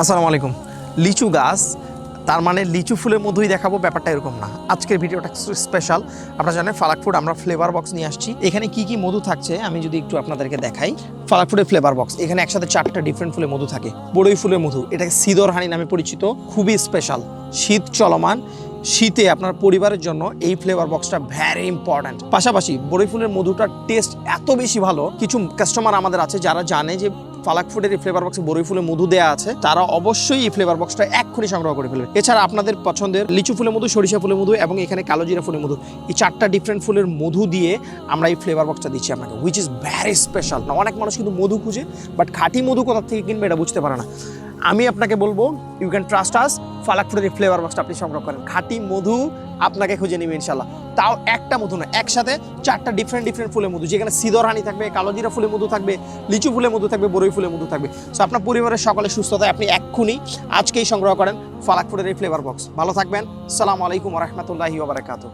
আসসালামু আলাইকুম। লিচু গাছ, তার মানে লিচু ফুলের মধুই দেখাবো ব্যাপারটা এরকম না। আজকের ভিডিওটা স্পেশাল আপনারা জানেন ফালাক ফুড আমরা ফ্লেভার বক্স নিয়ে আসছি। এখানে কি কি মধু থাকছে, আমি যদি একটু আপনাদেরকে দেখাই। ফালাক ফুডের ফ্লেভার বক্স এখানে একসাথে চারটা ডিফারেন্ট ফুলের মধু থাকে। বড়ই ফুলের মধু, এটাকে সিদর হানি নামে পরিচিত, খুবই স্পেশাল শীত চলমান, শীতে আপনার পরিবারের জন্য এই ফ্লেভার বক্সটা ভ্যারি ইম্পর্ট্যান্ট পাশাপাশি বড়ই ফুলের মধুটার টেস্ট এত বেশি ভালো, কিছু কাস্টমার আমাদের আছে যারা জানে যে ফালাক ফুডের এই ফ্লেভার বক্সে বরই ফুলের মধু দেওয়া আছে, তারা অবশ্যই এই ফ্লেভার বক্সটা এক্ষুনি সংগ্রহ করে ফেলবে। এছাড়া আপনাদের পছন্দের লিচু ফুলের মধু, সরিষা ফুলের মধু এবং এখানে কালো জিরা ফুলের মধু, এই চারটা ডিফারেন্ট ফুলের মধু দিয়ে আমরা এই ফ্লেভার বক্সটা দিচ্ছি আপনাকে হুইচ ইজ ভ্যারি স্পেশাল না, অনেক মানুষ কিন্তু মধু খুঁজে বাট খাঁটি মধু কোথা থেকে কিনবে এটা বুঝতে পারে না। আমি আপনাকে বলব ইউ ক্যান ট্রাস্ট আস ফালাক ফুডের এই ফ্লেভার বক্সটা আপনি সংগ্রহ করেন। খাঁটি মধু, আপনাকে খুঁজে নেবে ইনশাল্লাহ তাও একটা মধু না একসাথে চারটা ডিফারেন্ট ডিফারেন্ট ফুলের মধু। যেখানে সিদর হানি থাকবে কালোজিরা ফুলের মধু থাকবে, লিচু ফুলের মধু থাকবে, বরই ফুলের মধু থাকবে। সো আপনার পরিবারের সকলে সুস্থতায় আপনি এক্ষুনি আজকেই সংগ্রহ করেন ফালাক ফুডের এই ফ্লেভার বক্স ভালো থাকবেন। সালাম আলাইকুম রহমতুল্লাহি ওবরাকাতু